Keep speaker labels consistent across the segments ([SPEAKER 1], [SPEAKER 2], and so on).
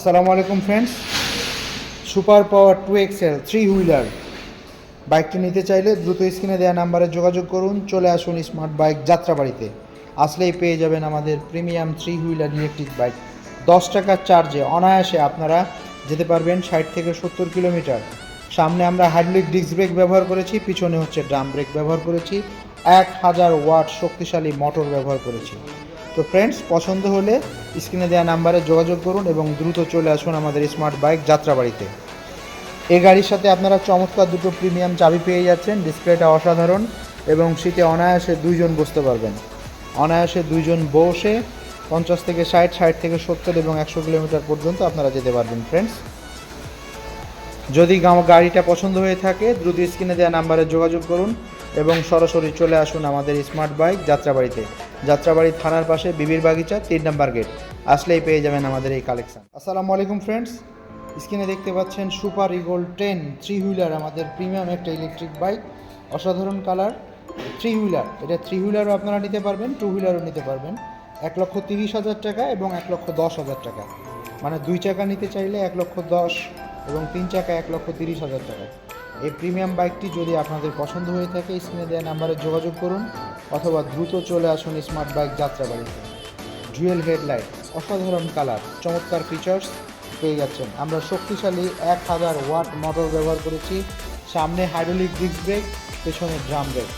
[SPEAKER 1] আসসালামু আলাইকুম friends super power two excel three wheeler বাইকটি নিতে চাইলে দ্রুত স্ক্রিনে দেওয়া নাম্বারে যোগাযোগ করুন। চলে আসুন স্মার্ট বাইক যাত্রাবাড়িতে। আসলেই পেয়ে যাবেন আমাদের premium three wheeler electric bike দশ টাকার চার্জে অনায়াসে আপনারা যেতে পারবেন ষাট থেকে সত্তর কিলোমিটার। সামনে আমরা হাইড্রোলিক ডিস্ক ব্রেক ব্যবহার করেছি, পিছনে হচ্ছে ড্রাম ব্রেক ব্যবহার করেছি। এক হাজার ওয়াট শক্তিশালী মোটর ব্যবহার করেছি। তো ফ্রেন্ডস পছন্দ হলে স্ক্রিনে দেওয়া নাম্বারে যোগাযোগ করুন এবং দ্রুত চলে আসুন আমাদের স্মার্ট বাইক যাত্রাবাড়িতে। এই গাড়ির সাথে আপনারা চমৎকার দুটো প্রিমিয়াম চাবি পেয়ে যাচ্ছেন ডিসপ্লেটা অসাধারণ এবং শীতে অনায়াসে দুইজন বসতে পারবেন। অনায়াসে দুইজন বসে পঞ্চাশ থেকে ষাট ষাট থেকে সত্তর এবং একশো কিলোমিটার পর্যন্ত আপনারা যেতে পারবেন ফ্রেন্ডস যদি গাড়িটা পছন্দ হয়ে থাকে, দ্রুত স্ক্রিনে দেওয়া নাম্বারে যোগাযোগ করুন এবং সরাসরি চলে আসুন আমাদের স্মার্ট বাইক যাত্রাবাড়িতে। যাত্রাবাড়ি থানার পাশে বিবির বাগিচা, তিন নাম্বার গেট। আসলেই পেয়ে যাবেন আমাদের এই কালেকশন আসসালামু আলাইকুম ফ্রেন্ডস স্ক্রিনে দেখতে পাচ্ছেন super eagle ten three wheeler আমাদের প্রিমিয়াম একটা ইলেকট্রিক বাইক অসাধারণ কালার থ্রি হুইলার এটা থ্রি হুইলারও আপনারা নিতে পারবেন টু হুইলারও নিতে পারবেন। এক লক্ষ তিরিশ হাজার টাকা এবং এক লক্ষ দশ হাজার টাকা। মানে দুই চাকা নিতে চাইলে এক লক্ষ দশ এবং তিন চাকা এক লক্ষ তিরিশ হাজার টাকা। এই প্রিমিয়াম বাইকটি যদি আপনাদের পছন্দ হয়ে থাকে, স্ক্রিনে দেওয়া নাম্বারে যোগাযোগ করুন অথবা দ্রুত চলে আসুন স্মার্ট বাইক যাত্রা যাত্রাবাড়িতে জুয়েল হেডলাইট, অসাধারণ কালার, চমৎকার ফিচার্স পেয়ে যাচ্ছেন। আমরা শক্তিশালী এক হাজার ওয়াট মোটর ব্যবহার করেছি। সামনে হাইড্রোলিক ডিস্ক ব্রেক পেছনে ড্রাম ব্রেক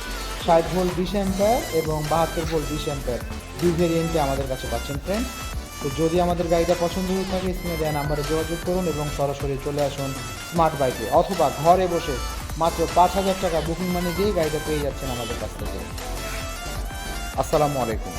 [SPEAKER 1] ষাট ভোল্ট বিশ অ্যাম্পায়ার এবং বাহাত্তর ভোল্ট বিশ অ্যাম্পায়ার দুই ভেরিয়েন্টে আমাদের কাছে পাচ্ছেন ফ্রেন্ড তো যদি আমাদের গাড়িটা পছন্দ হয়ে থাকে, স্ক্রিনে দেওয়া নাম্বারে যোগাযোগ করুন এবং সরাসরি চলে আসুন স্মার্ট বাইকে অথবা ঘরে বসে মাত্র পাঁচ হাজার টাকা বুকিং মানি দিয়ে গাড়িটা পেয়ে যাচ্ছেন আমাদের কাছ থেকে। আসসালামু আলাইকুম।